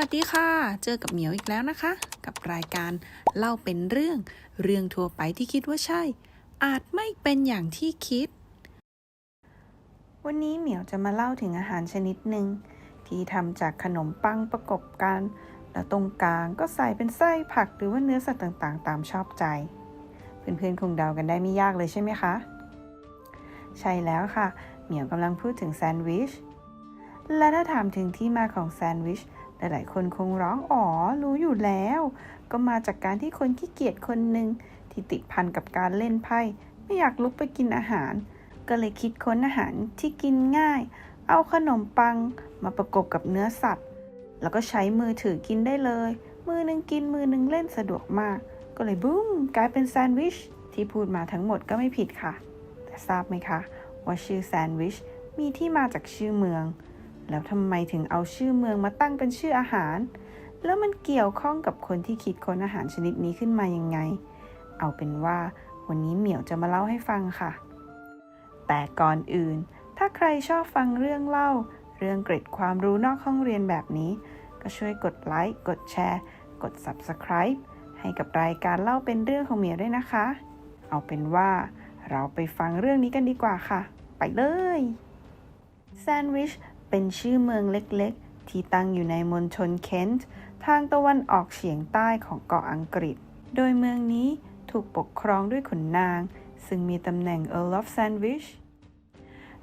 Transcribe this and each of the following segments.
วัสดีค่ะ เจอกับเหมียวอีกแล้วนะคะ กับรายการเล่าเป็นเรื่อง เรื่องทั่วไปที่คิดว่าใช่ อาจไม่เป็นอย่างที่คิด วันนี้เหมียวจะมาเล่าถึงอาหารชนิดหนึ่งที่ทำจากขนมปังประกบกัน แล้วตรงกลางก็ใส่เป็นไส้ผักหรือว่าเนื้อสัตว์ต่างๆ ตามชอบใจ เพื่อนๆคงเดากันได้ไม่ยากเลยใช่ไหมคะ ใช่แล้วค่ะ เหมียวกำลังพูดถึงแซนด์วิช และถ้าถามถึงที่มาของแซนด์วิช หลายๆคนคงร้องอ๋อรู้อยู่แล้ว ก็มาจากการที่คนขี้เกียจคนหนึ่งที่ติดพันกับการเล่นไพ่ไม่อยากลุกไปกินอาหาร ก็เลยคิดค้นอาหารที่กินง่าย เอาขนมปังมาประกบกับเนื้อสัตว์ แล้วก็ใช้มือถือกินได้เลย มือหนึ่งกินมือหนึ่งเล่นสะดวกมาก ก็เลยบูมกลายเป็นแซนด์วิชที่พูดมาทั้งหมดก็ไม่ผิดค่ะ แต่ทราบไหมคะ ว่าชื่อแซนด์วิชมีที่มาจากชื่อเมือง แล้วทำไมถึงเอาชื่อเมืองมาตั้งเป็นชื่ออาหาร แล้วมันเกี่ยวข้องกับคนที่คิดค้นอาหารชนิดนี้ขึ้นมายังไง เอาเป็นว่าวันนี้เหมียวจะมาเล่าให้ฟังค่ะ แต่ก่อนอื่น ถ้าใครชอบฟังเรื่องเล่า เรื่องเกร็ดความรู้นอกห้องเรียนแบบนี้ ก็ช่วยกดไลค์ กดแชร์ กด Subscribe ให้กับรายการเล่าเป็นเรื่องของเหมียวด้วยนะคะ เอาเป็นว่าเราไปฟังเรื่องนี้กันดีกว่าค่ะ ไปเลยแซนด์วิช เป็นชื่อเมืองเล็กๆ ที่ตั้งอยู่ในมณฑลเคนต์ทางตะวันออกเฉียงใต้ของเกาะอังกฤษ โดยเมืองนี้ถูกปกครองด้วยขุนนาง ซึ่งมีตำแหน่ง Earl of Sandwich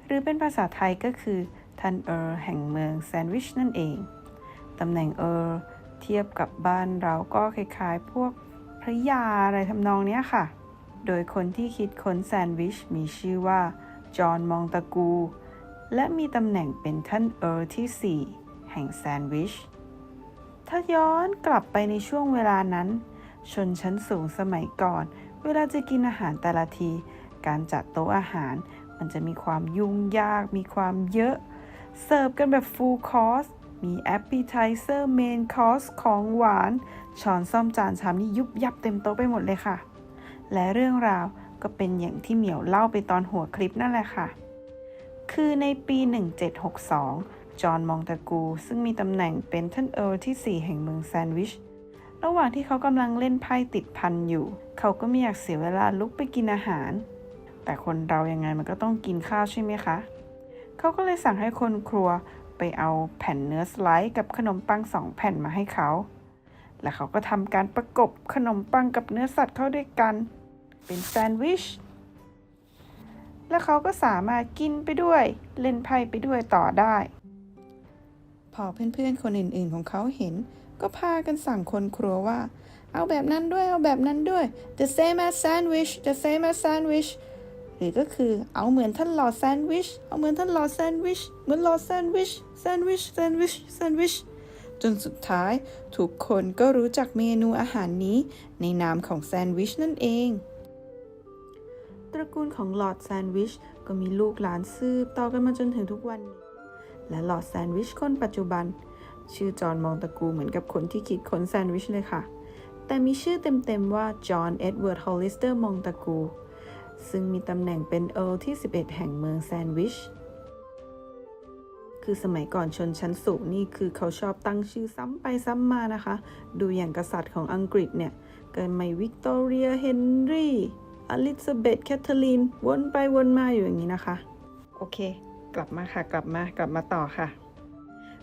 หรือเป็นภาษาไทยก็คือท่านเออร์แห่งเมืองแซนด์วิชนั่นเอง ตำแหน่งเออร์เทียบกับบ้านเราก็คล้ายๆ พวกพระยาอะไรทำนองเนี้ยค่ะ โดยคนที่คิดค้นแซนด์วิชมีชื่อว่า จอห์นมองตะกู และมีตำแหน่งเป็นท่านเออร์ที่ 4 แห่งแซนด์วิช ถ้าย้อนกลับไปในช่วงเวลานั้น ชนชั้นสูงสมัยก่อน เวลาจะกินอาหารแต่ละที การจัดโต๊ะอาหาร มันจะมีความยุ่งยาก มีความเยอะ เสิร์ฟกันแบบ full course มี appetizer main course ของหวาน ช้อนซ่อมจานชามนี่ยุบยับเต็มโต๊ะไปหมดเลยค่ะ และเรื่องราวก็เป็นอย่างที่เหมียวเล่าไปตอนหัวคลิปนั่นแหละค่ะ คือในปี 1762 จอห์นมองตะกู ซึ่งมีตำแหน่งเป็นท่านเออร์ลที่ 4 แห่งเมืองแซนด์วิช ระหว่างที่เขากำลังเล่นไพ่ติดพันอยู่ เขาก็ไม่อยากเสียเวลาลุกไปกินอาหาร แต่คนเรายังไงมันก็ต้องกินข้าวใช่ไหมคะ เขาก็เลยสั่งให้คนครัวไปเอาแผ่นเนื้อสไลด์กับขนมปังสองแผ่นมาให้เขา และเขาก็ทำการประกบขนมปังกับเนื้อสัตว์เข้าด้วยกัน เป็นแซนด์วิช และเขาก็สามารถกินไปด้วย เล่นไพ่ไปด้วยต่อได้ พอเพื่อนๆคนอื่นๆของเขาเห็น ก็พากันสั่งคนครัวว่า เอาแบบนั้นด้วยเอาแบบนั้นด้วย the same as sandwich the same as sandwich หรือก็คือเอาเหมือนท่านหลอดแซนด์วิช เอาเหมือนท่านหลอดแซนด์วิช เหมือนหลอดแซนด์วิช แซนด์วิช แซนด์วิช แซนด์วิช จนสุดท้าย ทุกคนก็รู้จักเมนูอาหารนี้ ในนามของแซนด์วิชนั่นเอง ตระกูลของหลอดแซนด์วิชก็มีลูกหลานสืบต่อกันมาจนถึงทุกวันนี้ และหลอดแซนด์วิชคนปัจจุบัน ชื่อจอห์นมองตระกูเหมือนกับคนที่คิดค้นแซนด์วิชเลยค่ะ แต่มีชื่อเต็มๆว่าจอห์นเอ็ดเวิร์ดฮอลลิสเตอร์มองตระกูซึ่งมีตำแหน่งเป็นเอิร์ลที่ 11 แห่งเมืองแซนด์วิช คือสมัยก่อนชนชั้นสูงนี่คือเขาชอบตั้งชื่อซ้ำไปซ้ำมานะคะ ดูอย่างกษัตริย์ของอังกฤษเนี่ย เกิดใหม่วิกตอเรีย เฮนรี่ อลิซาเบธแคทเธอรีนวนไปวนมาอยู่อย่างนี้นะคะ โอเค กลับมาค่ะกลับมากลับมาต่อค่ะ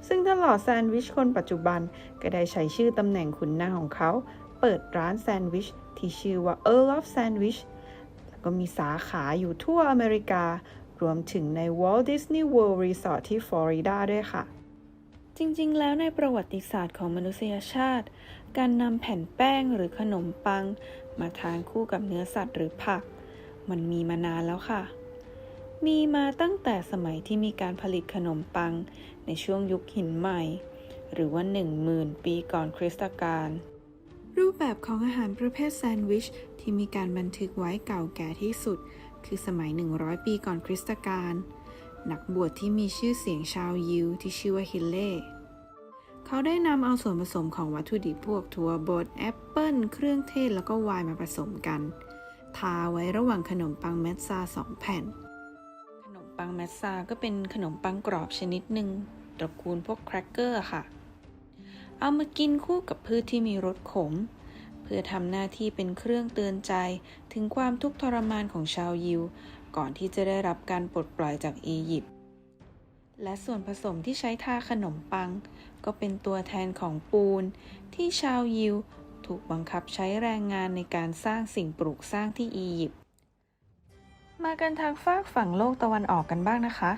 ซึ่งท่านหล่อแซนด์วิชคนปัจจุบันก็ได้ใช้ชื่อตำแหน่งขุนนางของเขา เปิดร้านแซนด์วิชที่ชื่อว่า Earl of Sandwich แล้วก็มีสาขาอยู่ทั่วอเมริกา รวมถึงใน Walt Disney World Resort ที่ฟลอริดาด้วยค่ะจริงๆ แล้วในประวัติศาสตร์ของมนุษยชาติ การนำแผ่นแป้งหรือขนมปัง มาทานคู่กับเนื้อสัตว์หรือผัก มันมีมานานแล้วค่ะ มีมาตั้งแต่สมัยที่มีการผลิตขนมปังในช่วงยุคหินใหม่ หรือว่า 10,000 ปีก่อนคริสตกาลรูปแบบของอาหารประเภทแซนด์วิช ที่มีการบันทึกไว้เก่าแก่ที่สุด คือสมัย 100 ปีก่อนคริสตกาลนักบวชที่มีชื่อเสียงชาวยิวที่ชื่อว่าฮิลเล่ เขาได้นำเอาส่วนผสมของวัตถุดิบพวกถั่วบดแอปเปิลเครื่องเทศแล้วก็ไวน์มาผสมกัน ทาไว้ระหว่างขนมปังเมดซาสองแผ่น ขนมปังเมดซาก็เป็นขนมปังกรอบชนิดหนึ่งตระกูลพวกแครกเกอร์ค่ะ เอามากินคู่กับพืชที่มีรสขม เพื่อทำหน้าที่เป็นเครื่องเตือนใจถึงความทุกข์ทรมานของชาวยิว ก่อนที่จะได้รับการปลดปล่อยจากอียิปต์และส่วนผสมที่ใช้ทาขนมปัง ก็เป็นตัวแทนของปูน ที่ชาวยิวถูกบังคับใช้แรงงานในการสร้างสิ่งปลูกสร้างที่อียิปต์ มากันทางฝากฝั่งโลกตะวันออกกันบ้างนะคะ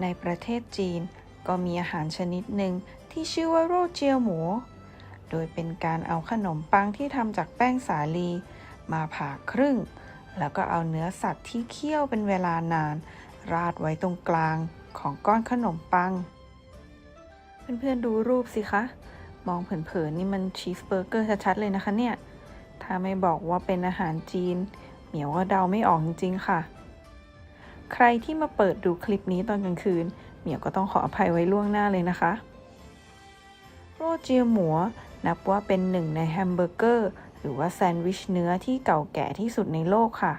ในประเทศจีนก็มีอาหารชนิดหนึ่งที่ชื่อว่าโรเจียวหมู โดยเป็นการเอาขนมปังที่ทำจากแป้งสาลี มาผ่าครึ่ง แล้วก็เอาเนื้อสัตว์ที่เคี่ยวเป็นเวลานาน ราดไว้ตรงกลางของก้อนขนมปัง เพื่อนๆดูรูปสิคะ มองเผินๆนี่มันชีสเบอร์เกอร์ชัดๆเลยนะคะเนี่ย ถ้าไม่บอกว่าเป็นอาหารจีน เหมียวก็เดาไม่ออกจริงๆค่ะ ใครที่มาเปิดดูคลิปนี้ตอนกลางคืน เหมียวก็ต้องขออภัยไว้ล่วงหน้าเลยนะคะ โรเจียหมัวนับว่าเป็นหนึ่งในแฮมเบอร์เกอร์หรือว่าแซนด์วิชเนื้อที่เก่าแก่ที่สุดในโลกค่ะ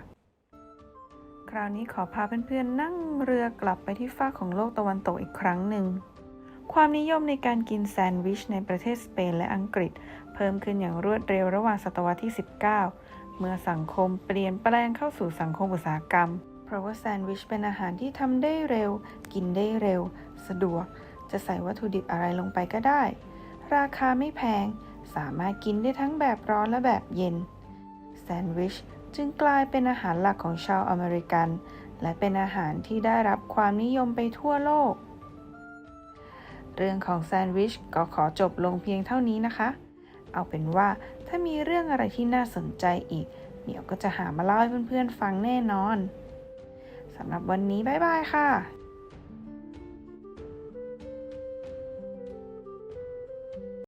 คราวนี้ขอพาเพื่อนๆนั่งเรือกลับไปที่ฟากของโลกตะวันตกอีกครั้งหนึ่ง ความนิยมในการกินแซนด์วิชในประเทศสเปนและอังกฤษ เพิ่มขึ้นอย่างรวดเร็วระหว่างศตวรรษที่ 19 เมื่อสังคมเปลี่ยนแปลงเข้าสู่สังคมอุตสาหกรรม เพราะว่าแซนด์วิชเป็นอาหารที่ทำได้เร็ว กินได้เร็ว สะดวก จะใส่วัตถุดิบอะไรลงไปก็ได้ ราคาไม่แพง สามารถกินได้ทั้งแบบร้อนและแบบเย็น แซนด์วิชจึงกลายเป็นอาหารหลักของชาวอเมริกัน และเป็นอาหารที่ได้รับความนิยมไปทั่วโลก เรื่องของแซนด์วิชก็ขอจบลงเพียงเท่านี้นะคะ เอาเป็นว่าถ้ามีเรื่องอะไรที่น่าสนใจอีก เดี๋ยวก็จะหามาเล่าให้เพื่อนๆฟังแน่นอนสำหรับวันนี้บ๊ายบายค่ะ